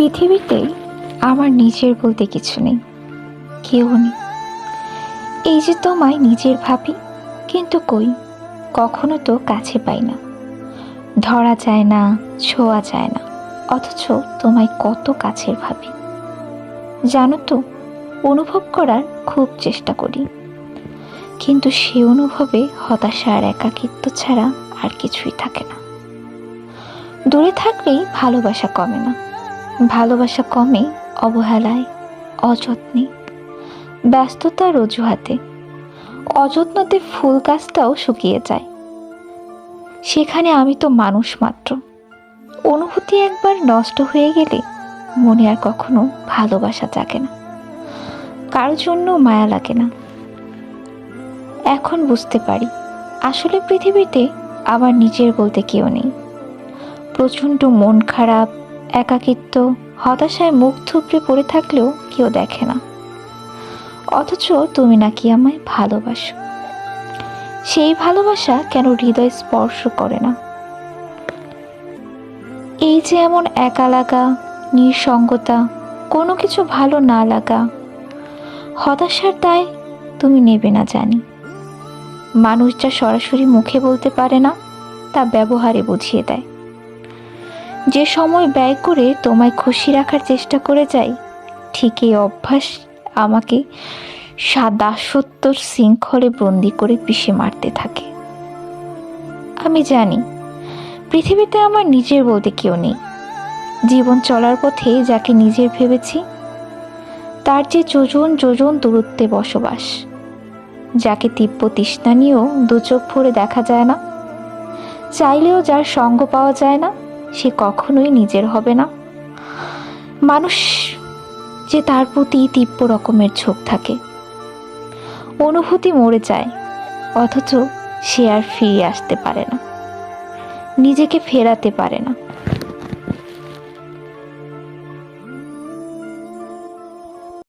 পৃথিবীতে আমার নিজের বলতে কিছু নেই। কেউ নেই। এই যে তোমায় নিজের ভাবি, কিন্তু কই? কখনো তো কাছে পাই না। ধরা যায় না, ছোঁয়া যায় না। অথচ তোমায় কত কাছের ভাবি। জানো তো, অনুভব করার খুব চেষ্টা করি। কিন্তু সে অনুভবে হতাশা আর একাকিত্ব ছাড়া আর কিছুই থাকে না। দূরে থাকলেই ভালোবাসা কমে না। ভালোবাসা কমে, অবহেলায়, অযত্নে। ব্যস্ততার অজুহাতে। অযত্নতে ফুল গাছটাও শুকিয়ে যায়। সেখানে আমি তো মানুষ মাত্র। অনুভূতি একবার নষ্ট হয়ে গেলে মনে আর কখনো ভালোবাসা জাগে না। কারোর জন্য মায়া লাগে না। এখন বুঝতে পারি, আসলে পৃথিবীতে আবার নিজের বলতে কেউ নেই। প্রচণ্ড মন খারাপ একাকিত্ব, হতাশায় মুখ থুবড়ে পড়ে থাকলেও কেউ দেখে না। অথচ তুমি নাকি আমায় ভালোবাসো। সেই ভালোবাসা কেন হৃদয় স্পর্শ করে না? এই যে এমন একা লাগা, নিঃসঙ্গতা, কোনো কিছু ভালো না লাগা, হতাশার দায় তুমি নেবে না জানি। মানুষ যা সরাসরি মুখে বলতে পারে না, তা ব্যবহারে বুঝিয়ে দেয়। যে সময় ব্যয় করে তোমায় খুশি রাখার চেষ্টা করে যাই, ঠিক এই অভ্যাস আমাকে দাসত্বর শৃঙ্খলে বন্দি করে পিষে মারতে থাকে। আমি জানি, পৃথিবীতে আমার নিজের বলতে কেউ নেই। জীবন চলার পথে যাকে নিজের ভেবেছি, তার যে যোজন যোজন দূরত্বে বসবাস, যাকে তীব্র তৃষ্ণা নিয়েও দু চোখ ভরে দেখা যায় না, চাইলেও যার সঙ্গ পাওয়া যায় না সে কখনোই নিজের হবে না। মানুষ যে তার প্রতি তীব্র রকমের ঝোঁক থাকে। অনুভূতি মরে যায়, অথচ সে আর ফিরে আসতে পারে না। নিজেকে ফেরাতে পারে না।